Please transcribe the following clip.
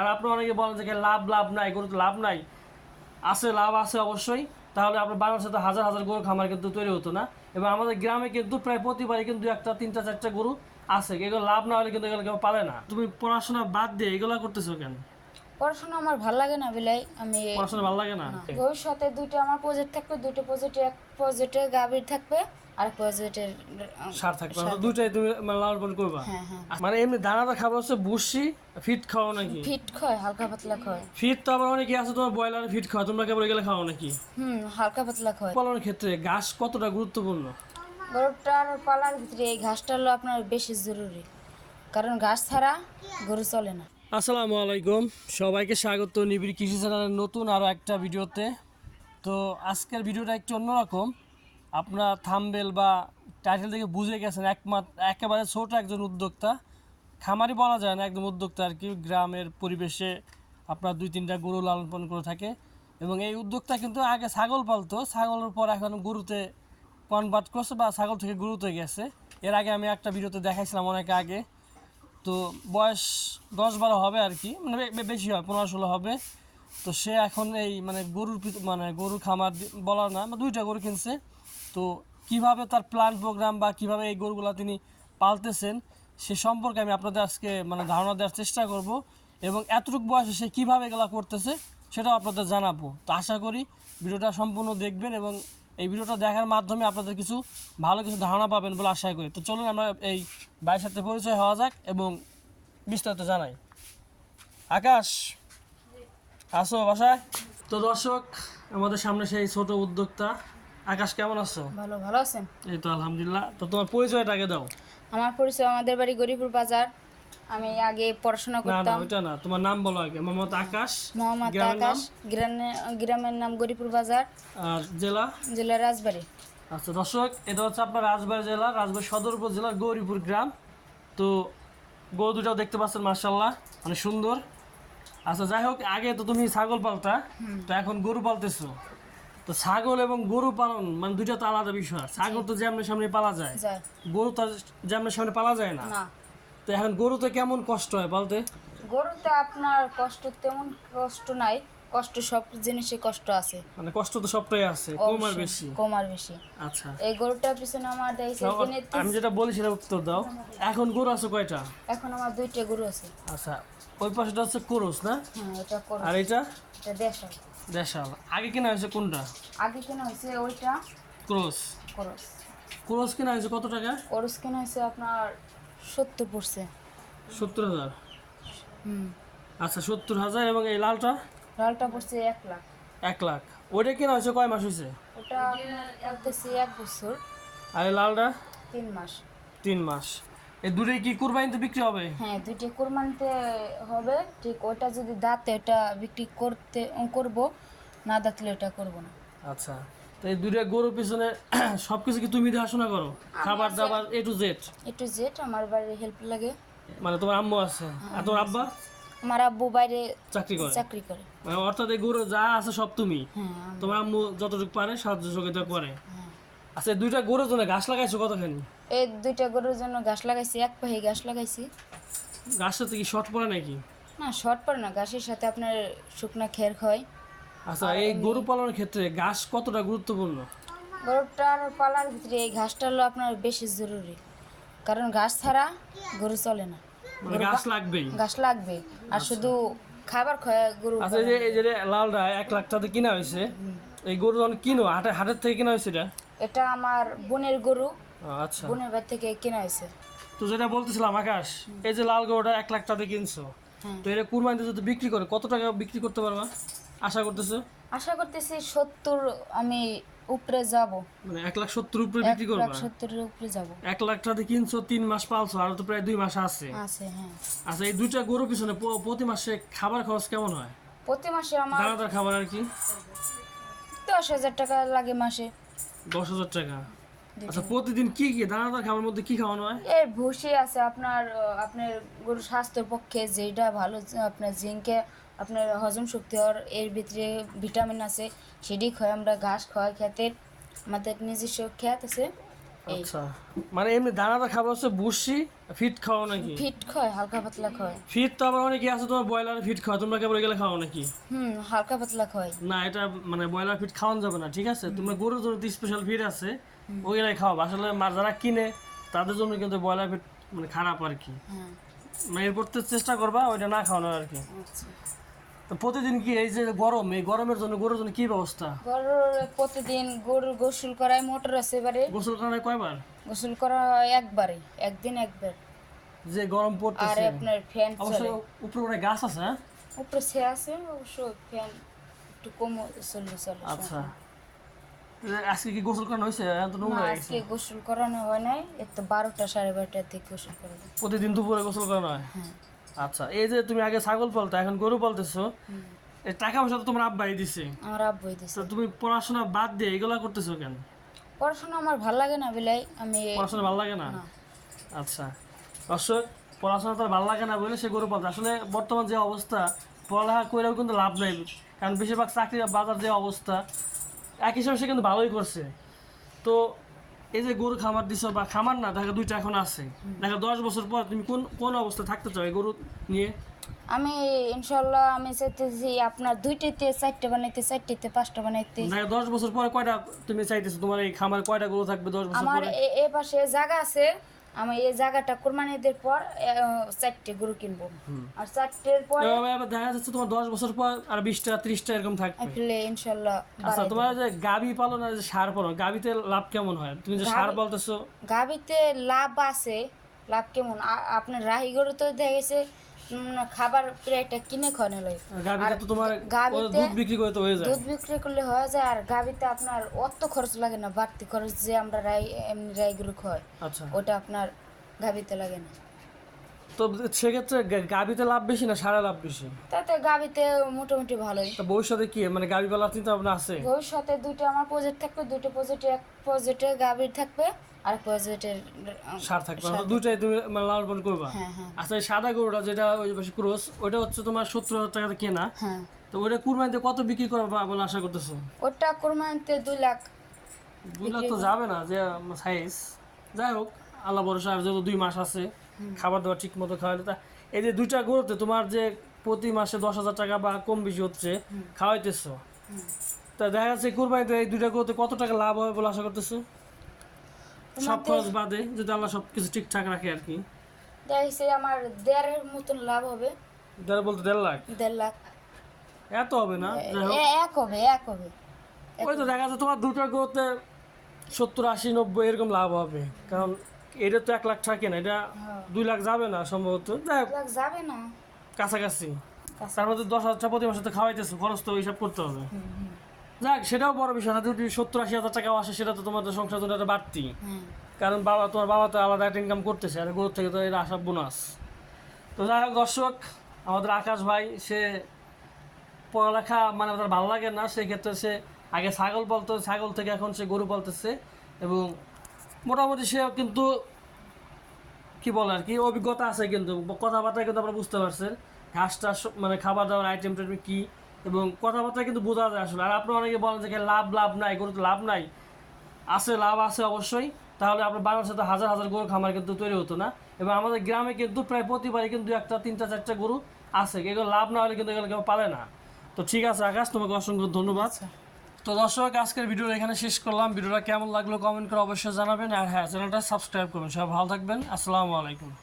আর আপনি অনেকে বলেন যে লাভ লাভ নাই গরু তো লাভ নাই। আছে লাভ আছে অবশ্যই। তাহলে আপনার বাংলাদেশে তো হাজার হাজার গরু খামার কিন্তু তৈরি হতো না। এবং আমাদের গ্রামে কিন্তু প্রায় প্রতিবারই কিন্তু একটা তিনটা চারটা গরু আছে। এগুলো লাভ না হলে কিন্তু এগুলো কেউ পালে না। তুমি পড়াশোনা বাদ দিয়ে এগুলো করতেছো কেন? পড়াশোনা আমার ভালো লাগে না বিলাই। আমি পড়াশোনা ভালো লাগে না? ভবিষ্যতে দুইটা আমার প্রজেক্ট থাকবে দুইটা প্রজেক্টে এক প্রজেক্টে গাভীর থাকবে। আর সার থাকবে। দুইটাই তুমি মানে লালন পালন করবা? হ্যাঁ হ্যাঁ। মানে এমনি দানাদার খাবার হচ্ছে বুসি ফিট খাওয়া নাকি? ফিট খয় হালকা পাতলা খয় ফিট তো আবার অনেকে আছে তোমার ব্রয়লার ফিট খাওয়া তোমরা কেবল এগুলো খাওয়া নাকি? হুম হালকা পাতলা খয় পালনের ক্ষেত্রে ঘাস কতটা গুরুত্বপূর্ণ? গরুটার পালার ভিতরে এই ঘাসটা হলো আপনার বেশি জরুরি। কারণ ঘাস ছাড়া গরু চলে না। আসসালামু আলাইকুম। সবাইকে স্বাগত নিবিড় কৃষি চ্যানেলের নতুন আরও একটা ভিডিওতে। তো আজকের ভিডিওটা একটু অন্যরকম। আপনারা থামবেল বা টাইটেল থেকে বুঝে গেছেন একমাত্র একেবারে ছোট একজন উদ্যোক্তা। খামারি বলা যায় না, একদম উদ্যোক্তা আর কি। গ্রামের পরিবেশে আপনার দুই তিনটা গরু লালন পালন করে থাকে এবং এই উদ্যোক্তা কিন্তু আগে ছাগল পালতো। ছাগলের পর এখন গরুতে কনভার্ট করছে বা ছাগল থেকে গরুতে গেছে। এর আগে আমি একটা ভিডিওতে দেখাইছিলাম অনেক আগে। তো বয়স দশ বারো হবে আর কি মানে বেশি হয়, পনেরো ষোলো হবে। তো সে এখন এই মানে গরুর মানে গরুর খামার বলা না, দুইটা গরু কিনছে। তো কীভাবে তার প্ল্যান প্রোগ্রাম বা কীভাবে এই গরুগুলো তিনি পালতেছেন, সে সম্পর্কে আমি আপনাদের আজকে মানে ধারণা দেওয়ার চেষ্টা করব এবং এতটুকু বয়সে সে কীভাবে এগুলো করতেছে সেটাও আপনাদের জানাব। তো আশা করি ভিডিওটা সম্পূর্ণ দেখবেন এবং এই ভিডিওটা দেখার মাধ্যমে আপনাদের কিছু ভালো কিছু ধারণা পাবেন বলে আশা করি। তো চলুন আমরা এই ভাইয়ের সাথে পরিচয় হওয়া যাক এবং বিস্তারিত জানাই। আকাশ, আসো বাসায়। তো দর্শক, আমাদের সামনে সেই ছোট উদ্যোক্তা আকাশ কেমন আছো? ভালো ভালো আছেন? এই তো আলহামদুলিল্লাহ। তো তোমার পরিচয়টা আগে দাও। আমার পরিচয় আমাদের বাড়ি গরিপুর বাজার। আমি আগে পড়াশোনা না না করতাম। ওইটা না। তোমার নাম বলো আগে। মোহাম্মদ আকাশ মোহাম্মদ আকাশ গ্রামের নাম গরিপুর বাজার। আর জেলা? জেলা রাজবাড়ি। আচ্ছা দর্শক এটা হচ্ছে আপনার রাজবাড়ী জেলা। রাজবাড়ী সদর উপজেলার গৌরীপুর গ্রাম। তো গরু দুটাও দেখতে পাচ্ছেন মার্শাল্লাহ মানে সুন্দর। আচ্ছা যাই হোক আগে তো তুমি ছাগল পালতা। তো এখন গরু পালতেছো। তো ছাগল এবং গরু পালন মানে দুইটা তো আলাদা বিষয়। ছাগল তো যেমন সামনে পালা যায় গরু তো যেমন সামনে পালা যায় না। তো এখন গরুতে কেমন কষ্ট হয় পালতে গরুতে আপনার কষ্ট তেমন কষ্ট নাই। কষ্ট সব জিনিসে কষ্ট আছে। মানে কষ্ট তো সবটাই আছে কম আর বেশি। কম আর বেশি। আচ্ছা। এই গরুটার পিছনে আমার তাও কিনে আমি যেটা বলি সেটা উত্তর দাও। এখন গরু আছে কয়টা? এখন আমার দুইটা গরু আছে। আচ্ছা ওই পাশেটা হচ্ছে কোরস না? হ্যাঁ এটা করো আর এটা এটা দেড়শো দেশাল। আগে কিনা হয়েছে কোনটা? আগে কেনা হয়েছে ওইটা। ক্রস। করস। ক্রস কিনা হয়েছে কত টাকা? করস কেনা হয়েছে আপনার সত্তর পড়ছে। সত্তর হাজার? হুম। আচ্ছা সত্তর হাজার এবং এই লালটা? লালটা পড়ছে এক লাখ। এক লাখ। ওইটা কিনা হয়েছে কয় মাস হয়েছে? ওটা এক বছর। আর এই লালটা? তিন মাস। তিন মাস। এই দুটোই কি কুরবানিতে বিক্রি হবে? হ্যাঁ কোরবানিতে হবে। ঠিক ওটা যদি দাঁতে ওটা বিক্রি করতে করব না দাঁতলে ওটা করব না। আচ্ছা তো এই দুটো গরুর পিছনে সব কিছু কি তুমি দেখাশোনা করো? খাবার দাবার এ টু জেড একটু জেট আমার বাড়ির হেল্প লাগে। মানে তোমার আম্মু আছে? আর তোমার আব্বা? আমার আব্বু বাইরে চাকরি করে। চাকরি করে। মানে অর্থাৎ এই গরু যা আছে সব তুমি? হ্যাঁ তোমার আম্মু যতটুকু পারে সাহায্য সহযোগিতা করে। হ্যাঁ। আচ্ছা দুইটা গরুর জন্য ঘাস লাগাইছো কতখানি? এই দুইটা গরুর জন্য ঘাস লাগাইছি এক পাহি ঘাস লাগাইছি। ঘাসটা কি শর্ট পড়ে নাকি? না শর্ট পড়ে না ঘাসের সাথে আপনার শুকনা খের হয়। আচ্ছা এই গরু পালনের ক্ষেত্রে ঘাস কতটা গুরুত্বপূর্ণ? গরুটার পালার ভিতরে এই ঘাসটা হলো আপনার বেশি জরুরি। কারণ ঘাস ছাড়া গরু চলে না। মানে ঘাস লাগবেই। ঘাস লাগবে আর শুধু খাবার খায় গরু আচ্ছা এই যে এই যে লালটা এক লাখ টাকা কিনা হয়েছে। এই গরু যখন কিনো হাটে হাটের থেকে কিনা হয়েছে এটা? এটা আমার বোনের গরু। আচ্ছা। বোনের বাড়ি থেকে কেনা হয়েছে তো যেটা বলতেছিলাম আকাশ এই যে লাল গরুটা এক লাখ টাকা কিনছো হ্যাঁ। তো এটা কুরবানিতে যদি বিক্রি করে কত টাকা বিক্রি করতে পারবা? আশা করতেছো? আশা করতেছি সত্তর আমি উপরে যাব। মানে এক লাখ সত্তর উপরে এক বিক্রি করবা? লাখ সত্তরের উপরে যাব। এক লাখ টাকা কিনছো তিন মাস পালছো আর তো প্রায় দুই মাস আছে। আছে হ্যাঁ। আচ্ছা এই দুইটা গরু পিছনে প্রতি মাসে খাবার খরচ কেমন হয়? প্রতি মাসে আমার দানাদার খাবার আর কি? দশ হাজার টাকা লাগে মাসে। দশ হাজার টাকা। আচ্ছা প্রতিদিন কি কি? দানাদার খাওয়ার মধ্যে কি খাওয়ানো হয়? এর ভুসি আছে আপনার আপনার গরুর স্বাস্থ্যের পক্ষে যেটা ভালো আপনার জিঙ্কে আপনার হজম শক্তি হওয়ার এর ভিতরে ভিটামিন আছে সেটি খাই আমরা ঘাস খাওয়াই খেতে আমাদের নিজস্ব খেত আছে। আচ্ছা। মানে এমনি দানাদার খাবার হচ্ছে বুসি ফিট খাওয়া নাকি? ফিট খায় হালকা পাতলা খায়। ফিট তো আবার অনেকে আছে তোমার ব্রয়লার ফিট খাওয়া তোমরা কেবল গেলে খাও নাকি? হুম হালকা পাতলা খায়। না এটা মানে ব্রয়লার ফিট খাওয়ানো যাবে না ঠিক আছে? তোমরা গরুর জন্য স্পেশাল ফিট আছে ওইগুলাই খাওয়াবো আসলে যারা কিনে তাদের জন্য কিন্তু ব্রয়লার ফিট মানে খারাপ আর কি। হ্যাঁ। মানে এরপর তো চেষ্টা করবা ওইটা না খাওয়ানোর আর কি। আচ্ছা। তো প্রতিদিন কি এই যে গরম এই গরমের জন্য গরুর জন্য কি ব্যবস্থা? গরুর প্রতিদিন গরুর গোসল করায় মোটর আছে এবারে। গোসল করার কয়বার? গোসল করা হয় একবারে একদিন একবার। যে গরম পড়তেছে। আর আপনার ফ্যান অবশ্য চলে। উপরে একটা গাছ আছে হ্যাঁ? উপরে সে আছে অবশ্য ফ্যান একটু কম চলে চলে আচ্ছা। আজকে কি গোসল করানো হয়েছে? এখন তো নোংরা আজকে গোসল করানো হয় নাই এই তো বারোটা সাড়ে বারোটার দিকে গোসল করাবো প্রতিদিন দুপুরে গোসল করানো হয়? হ্যাঁ। আচ্ছা এই যে তুমি আগে ছাগল পালতো এখন গরু পালতেছো এই টাকা পয়সা তো তোমার আব্বাই দিছে। আমার আব্বুই দিছে। তো তুমি পড়াশোনা বাদ দিয়ে এগুলা করতেছো কেন? পড়াশোনা আমার ভালো লাগে না বিলাই আমি পড়াশোনা ভালো লাগে না। আচ্ছা দর্শক পড়াশোনা তার ভালো লাগে না বলে সে গরু পালছে আসলে বর্তমান যে অবস্থা পড়ালেখা করেও কিন্তু লাভ নাই কারণ বেশিরভাগ চাকরি বাজার যে অবস্থা এক হিসাবে সে কিন্তু ভালোই করছে। তো এই যে গরু খামার দিছো বা খামার না দেখা দুইটা এখন আছে। দেখা দশ বছর পর তুমি কোন কোন অবস্থা থাকতে চাও এই গরু নিয়ে? আমি ইনশাল্লাহ আমি চাইতেছি আপনার দুইটাতে চারটে বানাইতে চারটেতে পাঁচটা বানাইতে। দেখা দশ বছর পরে কয়টা তুমি চাইতেছো? তোমার এই খামার কয়টা গরু থাকবে দশ বছর আমার এ পাশে জায়গা আছে। আমি এই জায়গাটা কোরবানিদের পর চারটে গরু কিনবো। আর চারটের পর আবার দেখা যাচ্ছে তোমার দশ বছর পর আর বিশটা ত্রিশটা এরকম থাকবে। আসলে ইনশাল্লাহ আচ্ছা তোমার যে গাবি পালন আর যে সার পালন গাবিতে লাভ কেমন হয়? তুমি যে সার বলতেছো গাবিতে লাভ আছে লাভ কেমন? আপনার রাহি গরু তো দেখেছে গেছে খাবার প্রায়টা কিনে খাওয়ানো লাগে গাবিতে তো তোমার দুধ বিক্রি করে তো হয়ে যায়। দুধ বিক্রি করলে হয়ে যায় আর গাবিতে আপনার অত খরচ লাগে না বাড়তি খরচ যে আমরা রাই এমনি রাই গরু খাওয়াই আচ্ছা। ওটা আপনার গাবিতে লাগে না। তো সেক্ষেত্রে গাবিতে লাভ বেশি না সারা লাভ বেশি? তাতে গাবিতে মোটামুটি ভালোই। তা ভবিষ্যতে কি মানে গাবি পালার চিন্তা ভাবনা আছে? ভবিষ্যতে দুটো আমার প্রজেক্ট থাকবে দুটো প্রজেক্টে এক প্রজেক্টে গাভীর থাকবে আর প্রজেক্টের সার থাকবে। তো দুইটাই তুমি মানে লালন করবা। হ্যাঁ হ্যাঁ। আচ্ছা সাদা গরুটা যেটা ওই পাশে ক্রোস ওটা হচ্ছে তোমার সত্তর হাজার টাকাতে কেনা। হ্যাঁ। তো ওটা কুরবানিতে কত বিক্রি করবা বলে আশা করতেছো? ওটা কোরবানিতে দুই লাখ দুই লাখ তো যাবে না যে সাইজ যাই হোক আল্লাহ ভরসা যেহেতু দুই মাস আছে খাবার দাবার ঠিক মতো খাওয়ালে তা এই যে দুইটা গরুতে তোমার যে প্রতি মাসে দশ হাজার টাকা বা কম বেশি হচ্ছে খাওয়াইতেছো। তা দেখা যাচ্ছে কুরবানিতে এই দুইটা গরুতে কত টাকা লাভ হবে বলে আশা করতেছো? সব খরচ বাদে যদি আল্লাহ সব কিছু ঠিকঠাক রাখে আর কি। দেখছি আমার দেড়ের মতন লাভ হবে। যারা বলতে দেড় লাখ? দেড় লাখ। এত হবে না? এক হবে এক হবে। ওই তো দেখা যাচ্ছে তোমার দুটো গরুতে সত্তর আশি নব্বই এরকম লাভ হবে। কারণ এটা তো এক লাখ থাকে না এটা দুই লাখ যাবে না সম্ভবত। যাবে না। কাছাকাছি। কাছা- তার মধ্যে দশ হাজার টাকা প্রতি মাসে তো খাওয়াইতেছে খরচ তো হিসাব করতে হবে। যাক সেটাও বড় বিষয় না যদি সত্তর আশি হাজার টাকাও আসে সেটা তো তোমাদের সংসার জন্য একটা বাড়তি। কারণ বাবা তোমার বাবা তো আলাদা একটা ইনকাম করতেছে আর গরুর থেকে তো এটা আসা বোনাস তো যাই হোক দর্শক আমাদের আকাশ ভাই সে পড়ালেখা মানে তার ভালো লাগে না সেক্ষেত্রে সে আগে ছাগল পালতো ছাগল থেকে এখন সে গরু পালতেছে এবং মোটামুটি সে কিন্তু কি বলে আর কি অভিজ্ঞতা আছে কিন্তু কথাবার্তা কিন্তু আপনারা বুঝতে পারছেন ঘাস টাস মানে খাবার দাবার আইটেম টাইটেম কী এবং কথাবার্তা কিন্তু বোঝা যায় আসলে। আর আপনারা অনেকে বলেন যে লাভ লাভ নাই গরুতে লাভ নাই। আছে লাভ আছে অবশ্যই। তাহলে আপনার বাংলাদেশে তো হাজার হাজার গরু খামার কিন্তু তৈরি হতো না। এবং আমাদের গ্রামে কিন্তু প্রায় প্রতিবারই কিন্তু একটা তিনটা চারটা গরু আছে। এগুলো লাভ না হলে কিন্তু এগুলো কেউ পারে না। তো ঠিক আছে আকাশ তোমাকে অসংখ্য ধন্যবাদ। তো দর্শক আজকের ভিডিও এখানে শেষ করলাম। ভিডিওটা কেমন লাগল কমেন্ট করে অবশ্যই জানাবেন। আর হ্যাঁ চ্যানেলটা সাবস্ক্রাইব করবেন। সবাই ভালো থাকবেন। আসসালামু আলাইকুম।